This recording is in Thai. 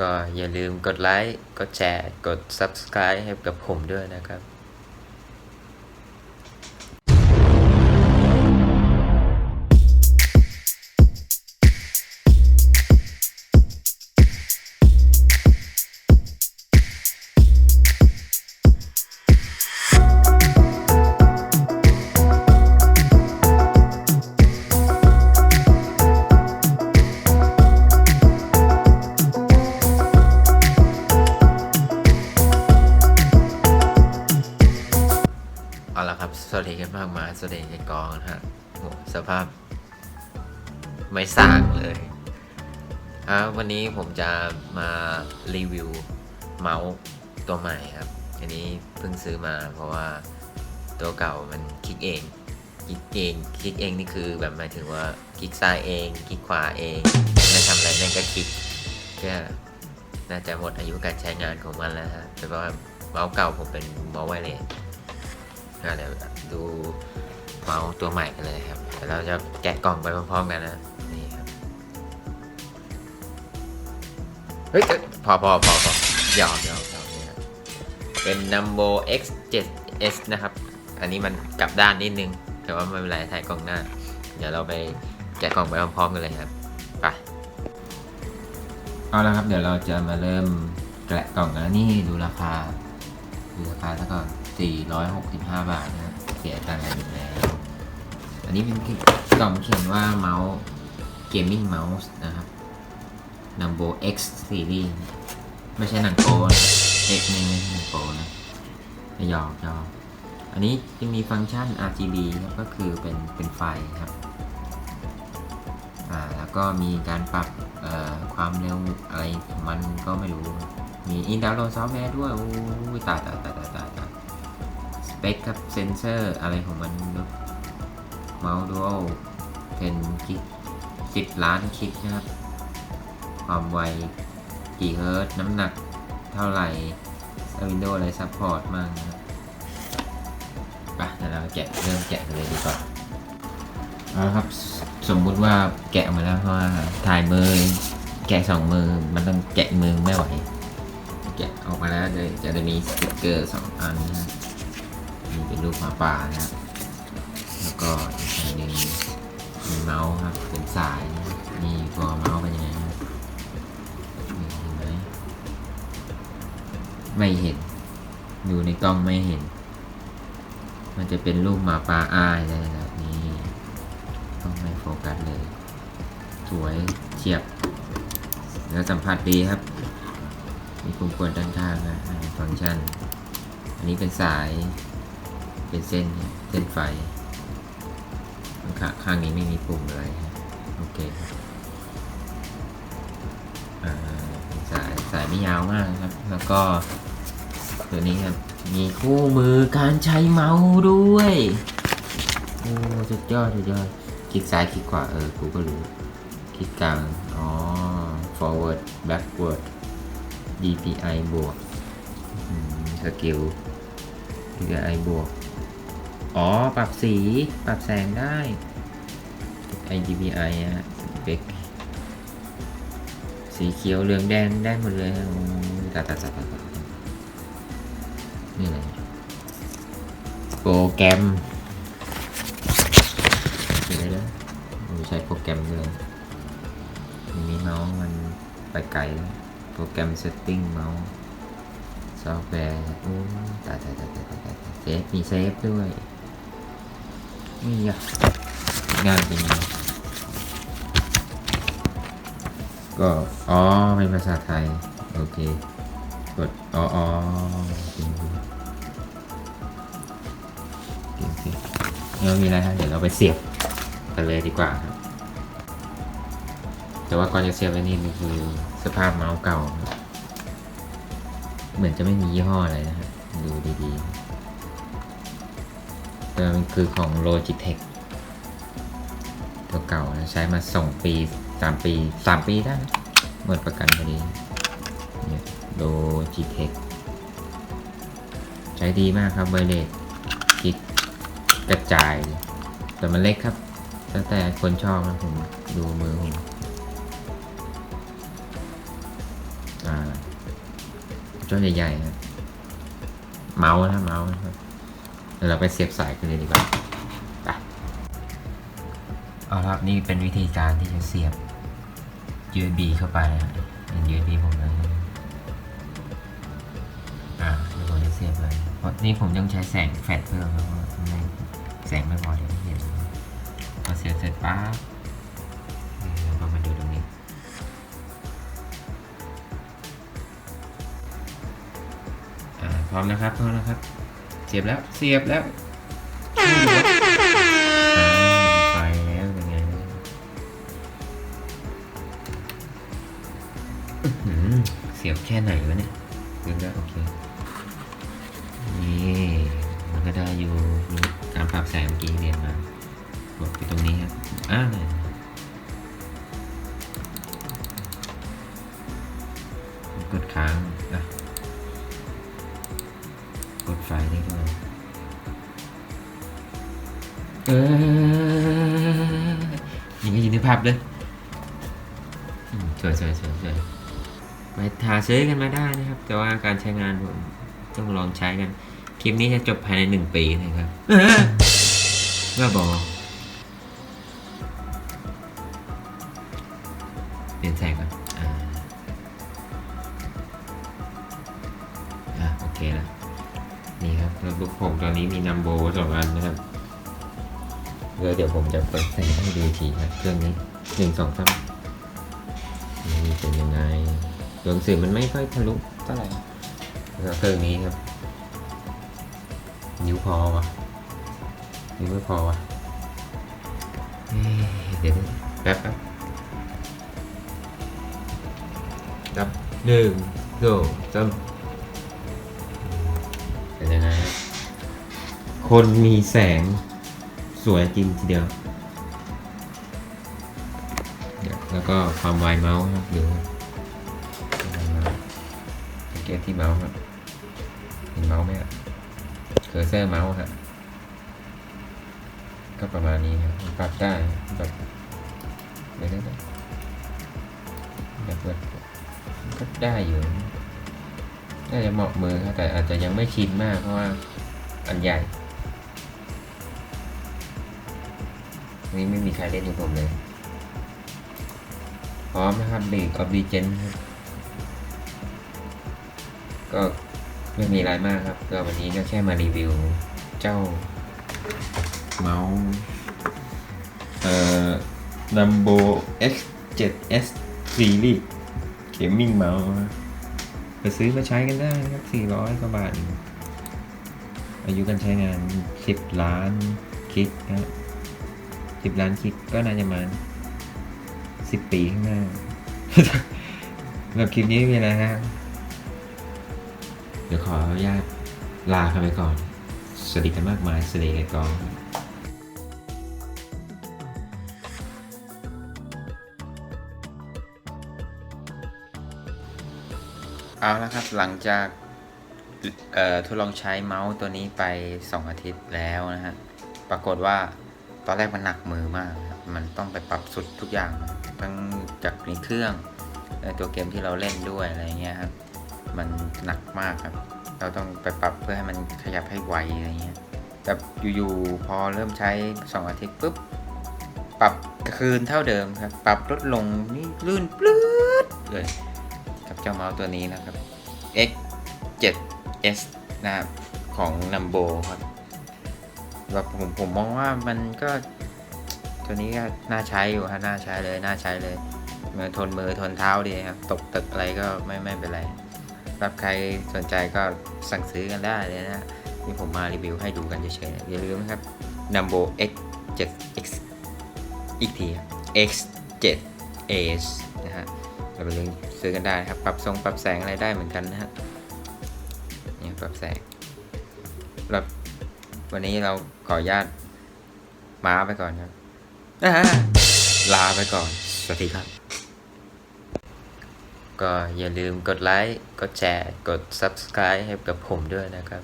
ก็อย่าลืมกดไลค์ กดแชร์ กด Subscribe ให้กับผมด้วยนะครับ ครับสวัสดีกันมากมายสวัสดีในกองนะฮะโหสภาพ ไม่สร้างเลยอะวันนี้ผมจะมารีวิวเมาส์ตัวใหม่ครับ อันนี้เพิ่งซื้อมาเพราะว่าตัวเก่ามันคลิกเองคลิกเองคลิกเองนี่คือแบบหมายถึงว่าคลิกซ้ายเองคลิกขวาเองไม่ทำอะไรแม่งก็คลิกก็น่าจะหมดอายุการใช้งานของมันแล้วฮะแต่ว่าเมาส์เก่าผมเป็นเมาส์ไวเลส เดี๋ยวดูเมาส์ตัวใหม่กันเลยครับเดี๋ยวเราจะแกะกล่องไปพร้อมๆกันนะนี่ครับเฮ้ยพอพอพอพอหยอกหยอกหยอกนี่ครับเป็น Numbo X 7 S นะครับ อันนี้มันกลับด้านนิดนึง แต่ว่าไม่เป็นไรถ่ายกล้องหน้า เดี๋ยวเราไปแกะกล่องไปพร้อมๆกันเลยครับไปเอาละครับเดี๋ยวเราจะมาเริ่มแกะกล่องแล้วนี่ดูราคาดูราคาซะก่อน 465 บาทนะเสียตังค์กันอีกแล้วอันนี้เป็นกล่องเขียนว่าเมาส์ Gaming Mouse นะครับ Number X Series ไม่ใช่หนังโปนะ X นี่ไม่ใช่หนังโปนะหยอกหยอกอันนี้จะมีฟังก์ชัน RGB ครับก็คือเป็นเป็นไฟครับอ่าแล้วก็มีการปรับเอ่อความเร็วอะไรของมันก็ไม่รู้ มีอินดาวน์โหลดซอฟต์แวร์ด้วยโอ้ยตายตายตายตายตาย เปคครับเซนเซอร์อะไรของมันเมาส์ดูอัลเป็นกิกสิบล้านคลิกนะครับ ความไวกี่เฮิร์ตน้ำหนักเท่าไหร่วินโดว์อะไรซัพพอร์ตมั่งนะครับไปเดี๋ยวเราแกะเริ่มแกะกันเลยดีกว่าเอาละครับสมมุติว่าแกะมาแล้วเพราะว่าถ่ายมือแกะสองมือมันต้องแกะมือไม่ไหว แกะออกมาแล้วเดี๋ยจะได้มีสติกเกอร์สองอันนะนี่ เป็นรูปหมาป่านะครับแล้วก็อีกอันหนึ่งมีเมาส์ครับเป็นสายนี่ตัวเมาส์เป็นยังไงครับเห็นไหมไม่เห็น ดูในกล้องไม่เห็น มันจะเป็นรูปหมาป่าอ้ายเลยนะครับนี่ต้องไม่โฟกัสเลย สวยเฉียบ แล้วสัมผัสดีครับ มีปุ่มกดด้านข้างนะฟังก์ชัน อันนี้เป็นสาย เป็นเส้นเส้นไฟข้างข้างนี้ไม่มีปุ่มอะไรโอเคอสายสายไม่ยาวมากครับ แล้วก็ตัวนี้ครับมีคู่มือการใช้เมาส์ด้วยโอ้สุดยอดสุดยอดคลิกซ้ายคลิกขวาเออกูก็รู้คลิกกลางอ๋อ forward backward DPI บวกสกิล DPI บวก อ๋อ ปรับสี ปรับแสงได้ IDPI อะเบกสีเขียว เหลือง แดง ได้หมดเลยโอ้ตาตาตาตาตานี่อะไรโปรแกรมเห็นไหมล่ะม่ใช้โปรแกรมเลยอันนี้เมาส์มันไปไกลแล้ว โปรแกรมเซตติ้งเมาส์ซอฟต์แวร์โอ้ตายตายตายตายตายตายเซฟมีเซฟด้วย นี่อะงานเป็นยังไงก็ อ๋อ เป็นภาษาไทย โอเค กด อ๋ออ๋อโอเคโอเคโอเคเรามีอะไรครับ เดี๋ยวเราไปเสียบกันเลยดีกว่าครับ แต่ว่าก่อนจะเสียบไว้นี่มันคือสภาพเมาส์เก่า เหมือนจะไม่มียี่ห้ออะไรนะครับ ดูดีๆ มันคือของ Logitech ตัวเก่านะใช้มาสองปีสามปีสามปีได้หมดประกันพอดีเนี่ย Logitech ใช้ดีมากครับเบร์เลตคลิกกระจาย แต่มันเล็กครับแล้วแต่คนชอบนะผม ดูมือผมอ่าจอใหญ่ๆนะเมาส์นะเมาส์นะครับ เราไปเสียบสายกันเลยดีกว่าไปเอาละครับนี่เป็นวิธีการที่จะเสียบ USB เข้าไปนะเป็น USB ผมเลยอ่าเดี๋ยวผมจะเสียบเลยเพราะนี่ผมต้องใช้แสงแฟลชเพิ่มแล้วเพราะว่าไมแสงไม่พอที่จะเห็นพอเสียบเสร็จปั๊บเราก็มาดูตรงนี้อ่าพร้อมนะครับพร้อมนะครับ เสียบแล้ว เสียบแล้วไฟแล้วเป็นไงเสียบแค่ไหนวะเนี่ยดูแล้โอเค นี่ มันก็ได้อยู่การปรับแสงเมื่อกี้เรียนมากไปตรงนี้ครับอ่าเนี่ยกดค้างอะ ดไฟได้ด้วยเออยังไม่ยินในภาพเลยอืมสวยสวยสวยสวยไปหาซื้อกันมาได้นะครับ แต่ว่าการใช้งานผมต้องลองใช้กัน คลิปนี้จะจบภายในหนึ่งปีนะครับเออว่าบอกเปลี่ยนแสงก่อนอ่า อะโอเคแล้ว นี่ครับโน้ตบุ๊กผมตอนนี้มีนัมโบสองอันนะครับแล้วเดี๋ยวผมจะเปิดใส่ให้ดูอีกทีครับเครื่องนี้หนึ่งสองสามนี่เป็นยังไงตัวหนังสือมันไม่ค่อยทะลุเท่าไหร่แล้วก็เครื่องนี้ครับ นิ้วพอวะนิ้วไม่พอวะเอ๊ะเดี๋ยวแป๊บแป๊บครับหนึ่งสองสาม คนมีแสงสวยจริงทีเดียว แล้วก็ความไวเมาส์ครับดูเกตที่เมาส์ครับเห็นเมาส์ไหมครับเคอร์เซอร์เมาส์ครับก็ประมาณนี้ครับปรับได้แบบเดี๋ยวๆๆแบบแบบก็ได้อยู่น่าจะเหมาะมือครับแต่อาจจะยังไม่ชินมากเพราะว่าอันใหญ่ นี้ไม่มีใครเล่นกับผมเลย พร้อมนะครับบีกออบดีเจนครับก็ไม่มีอะไรมากครับก็วันนี้ก็แค่มารีวิวเจ้าเมาส์เอ่อ Numbo X7S Series Gaming Mouse ไปซื้อมาใช้กันได้นะครับ 400 กว่าบาทองอายุการใช้งาน 10 ล้านคลิกนะ 10ล้านคลิกก็น่าจะมา10ปีข้างหน้าสำหรับคลิปนี้ไม่มีอะไรฮะเดี๋ยวขออนุญาตลากันไปก่อน สวัสดีกันมากมายสวัสดีกันก่อนเอาละครับหลังจากเอ่อทดลองใช้เมาส์ตัวนี้ไป 2 อาทิตย์แล้วนะฮะ ปรากฏว่า ตอนแรกมันหนักมือมากครับมันต้องไปปรับสุดทุกอย่างทั้งจากในเครื่องตัวเกมที่เราเล่นด้วยอะไรเงี้ยครับมันหนักมากครับ เราต้องไปปรับเพื่อให้มันขยับให้ไวอะไรเงี้ยแต่อยู่ๆพอเริ่มใช้ 2 อาทิตย์ปุ๊บปรับคืนเท่าเดิมครับ ปรับลดลงนี่ลื่นปลื้ดเลยกับเจ้าเมาส์ตัวนี้นะครับ X7S นะครับของ Numbo ครับ แบบผมผมมองว่ามันก็ตัวนี้ก็น่าใช้อยู่ฮะน่าใช้เลยน่าใช้เลยมือทนมือทนเท้าดีครับ ตกตึกอะไรก็ไม่ไม่เป็นไรรับใครสนใจก็สั่งซื้อกันได้เลยนะนี่ผมมารีวิวให้ดูกันเฉยๆอย่าลืมนะครับ Numbo X7X อีกที X7S นะฮะเราลิงซื้อกันได้ครับ ปรับทรงปรับแสงอะไรได้เหมือนกันนะฮะนี่ปรับแสงแล้ วันนี้เราขออนุญาตมาไปก่อนครับลาไปก่อน สวัสดีครับ ก็อย่าลืมกดไลค์ กดแชร์ กด Subscribe ให้กับผมด้วยนะครับ